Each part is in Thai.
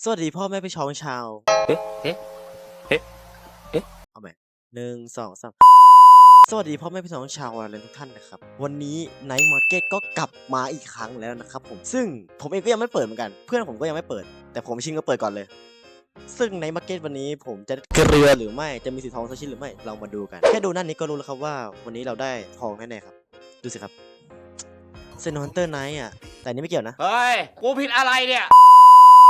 สวัสดีพ่อแม่พี่ช้องชาว เอ๊ะ เอ๊ะ เอ๊ะ เอ๊ะ เอาใหม่หนึ่งสองสามสวัสดีพ่อแม่พี่น้องชาวอะไรทุกท่านนะครับ วันนี้ไนท์มาร์เก็ตก็กลับมาอีกครั้งแล้วนะครับผมซึ่งผมเองก็ยังไม่เปิดเหมือนกัน เพื่อนผมก็ยังไม่เปิด แต่ผมชิงก็เปิดก่อนเลย ซึ่งในมาร์เก็ตวันนี้ผมจะเกลือหรือไม่จะมีสีทองสักชิ้นหรือไม่เรามาดูกัน แค่ดูหน้านี้ก็รู้แล้วครับว่า วันนี้เราได้ทองแน่ๆครับ ดูสิครับเซนฮันเตอร์ไนท์อะแต่อันนี้ไม่เกี่ยวนะ เฮ้ย กูผิดอะไรเนี่ย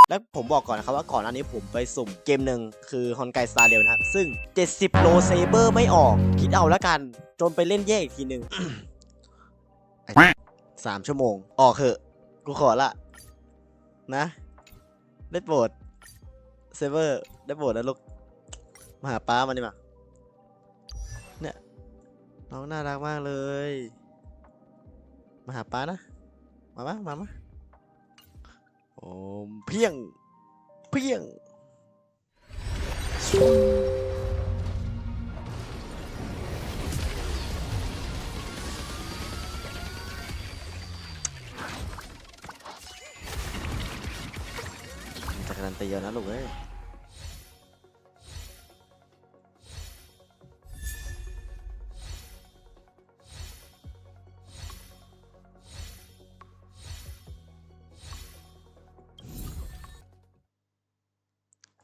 แล้วผมบอกก่อนนะครับว่าก่อนอันนี้ผมไปสุ่มเกมหนึ่งคือฮอนไกสตาร์เรลนะครับ ซึ่ง 70 โลเซเบอร์ไม่ออก คิดเอาแล้วกัน จนไปเล่นแยกอีกทีหนึ่งสามชั่วโมง ออกเถอะ กูขอละ นะได้โปรดเซเบอร์ได้โปรดนะลูก มาหาป้ามันดีมาเนี่ยน้องน่ารักมากเลย มาหาป้านะ มามามามา โอ้เพียง เพียงมันจะการันตีเยอะนะลูกเอ้ย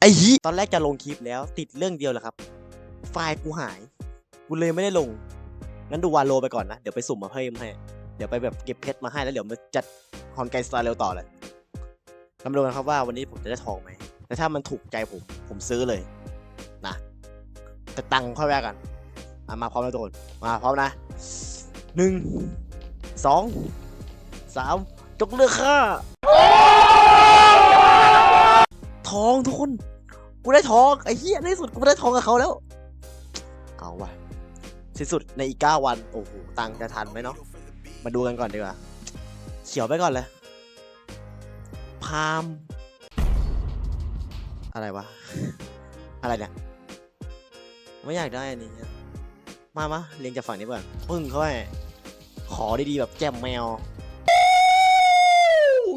ไอ้ฮีตอนแรกจะลงคลิปแล้วติดเรื่องเดียวแหละครับ ไฟล์กูหาย กูเลยไม่ได้ลง งั้นดูวาโลไปก่อนนะ เดี๋ยวไปสุ่มมาเพิ่มให้ เดี๋ยวไปแบบเก็บเพชรมาให้แล้วเดี๋ยวมาจัดฮอนไกสตาร์เร็วต่อเลยเรามาดูกันครับว่าวันนี้ผมจะได้ทองไหมแต่ถ้ามันถูกใจผมผมซื้อเลยนะแต่ตังค์ค่อยแวกกันอะมาพร้อมแล้วทุกคนมาพร้อมนะหนึ่งสองสามจกเลือกค่า ทองทุกคน กูได้ทองไอ้เหี้ยในสุดกูได้ทองกับเขาแล้ว เอาว่ะสิ้นสุดในอีกเก้าวัน โอ้โห ตังจะทันไหมเนาะ มาดูกันก่อนดีกว่า เขียวไปก่อนเลย พาม อะไรวะ อะไรเนี่ย ไม่อยากได้อันนี้ มามาเรียงจากฝั่งนี้ก่อน ปึ้งเข้าไป ขอดีๆแบบแจ่มแมว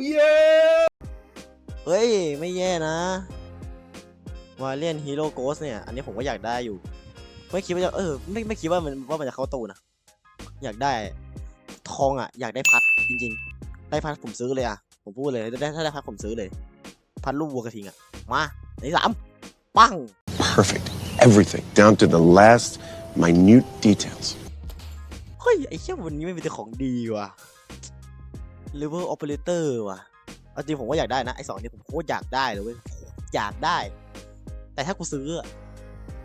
เฮ้ย ไม่แย่นะวาเลียนฮีโร่โกสเนี่ย อันนี้ผมก็อยากได้อยู่ ไม่คิดว่าจะ เออ ไม่ไม่คิดว่ามันว่ามันจะเข้าตู้นะ อยากได้ ทองอะ อยากได้พัดจริง ๆ ได้พัดผมซื้อเลยอะ ผมพูดเลยถ้าได้ถ้าได้พัดผมซื้อเลย พัดรูปวัวกระทิงอะ มาในสามปัง perfect. Everything, down to the last minute details. เฮ้ย ไอ้เชี่ยวันนี้ไม่มีแต่ของดีว่ะ River Operator ว่ะ เอาจริงผมก็อยากได้นะไอ้สองนี้ผมโคตรอยากได้เลยเว้ยโคตรอยากได้ แต่ถ้ากูซื้ออะ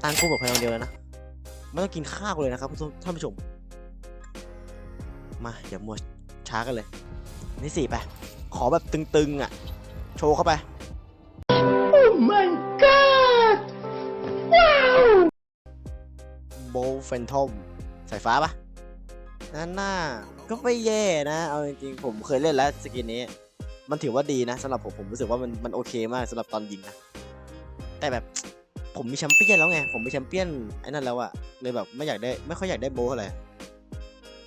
ตังค์กูแบบภายในวันเดียวเลยนะไม่ต้องกินข้าวเลยนะครับท่านผู้ชม มาอย่ามัวช้ากันเลย นี่สี่ไป ขอแบบตึงๆอะ โชว์เข้าไปโบแฟนทอมสายฟ้าปะนั่นน่าก็ไม่แย่นะ เอาจริงๆ ผมเคยเล่นแล้วสกินนี้ มันถือว่าดีนะสำหรับผมผมรู้สึกว่ามันมันโอเคมากสำหรับตอนยิงนะแต่แบบผมมีแชมเปี้ยนแล้วไงผมมีแชมเปี้ยนไอ้นั่นแล้วอะเลยแบบไม่อยากได้ไม่ค่อยอยากได้โบอะไร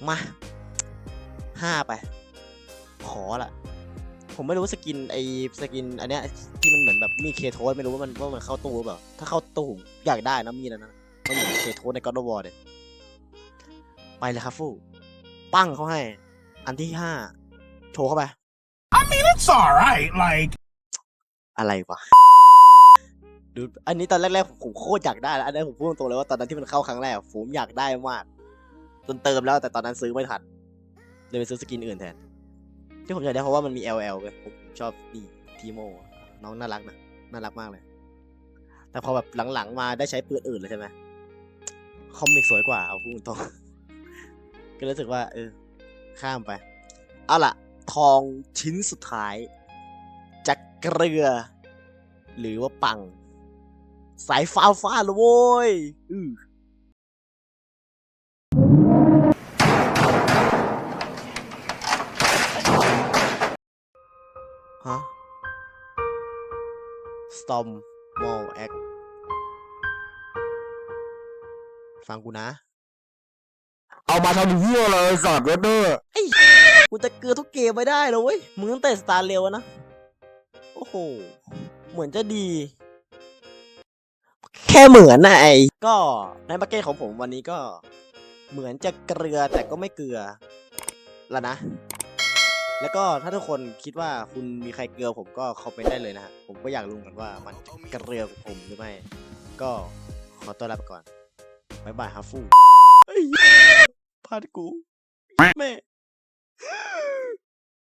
มาห้าไป ขอละผมไม่รู้สกินไอสกินอันเนี้ยที่มันเหมือนแบบมีเคโทสไม่รู้ว่ามันว่ามันเข้าตู้หรือเปล่าถ้าเข้าตู้ผมอยากได้นะมีนะนะไม่เหมือนเคโทสในก็อดวอร์เลยไปเลยครับฟู่ปั้งเขาให้ อันที่ห้าโชว์เข้าไป It's alright Like, อะไรวะดูอันนี้ตอนแรกๆผมโคตรอยากได้แล้วอันนี้ผมพูดตรงเลยว่าตอนนั้นที่มันเข้าครั้งแรกผมอยากได้มากจนเติมแล้วแต่ตอนนั้นซื้อไม่ทันเลยไปซื้อสกินอื่นแทน ที่ผมอยากได้เพราะว่ามันมี LL เว้ยผมชอบนี่ทีโมน้องน่ารักนะน่ารักมากเลย แต่พอแบบหลังๆมาได้ใช้ปืนอื่นเลยใช่ไหมคอมิกสวยกว่าเอาพูดตรงก็รู้สึกว่า เออ ข้ามไป เอาล่ะ ทองชิ้นสุดท้าย จะเกลือ หรือว่าปัง สายฟ้าฟ้าเลยโว้ยอือฮะ Storm Wall Act ฟังกูนะ เอามาทำเหี้ยเลยสัตว์เวเดอร์ไอ้ กูจะเกลือทุกเกมไม่ได้เลยเว้ยมึงตั้งแต่สตาร์เร็วนะ โอ้โห เหมือนจะดี แค่เหมือนนะไอ้ก็ในบักเก็ตของผมวันนี้ก็ เหมือนจะเกลือแต่ก็ไม่เกลือแล้วนะ แล้วก็ถ้าทุกคนคิดว่าคุณมีใครเกลือผมก็คอมเมนต์ได้เลยนะฮะผมก็อยากรู้เหมือนกันว่ามันเกลือกับผมหรือไม่ ก็ขอต้อนรับไปก่อนบายบายฮัฟฟูเฮ้ยพาดกูแม่ Yeah.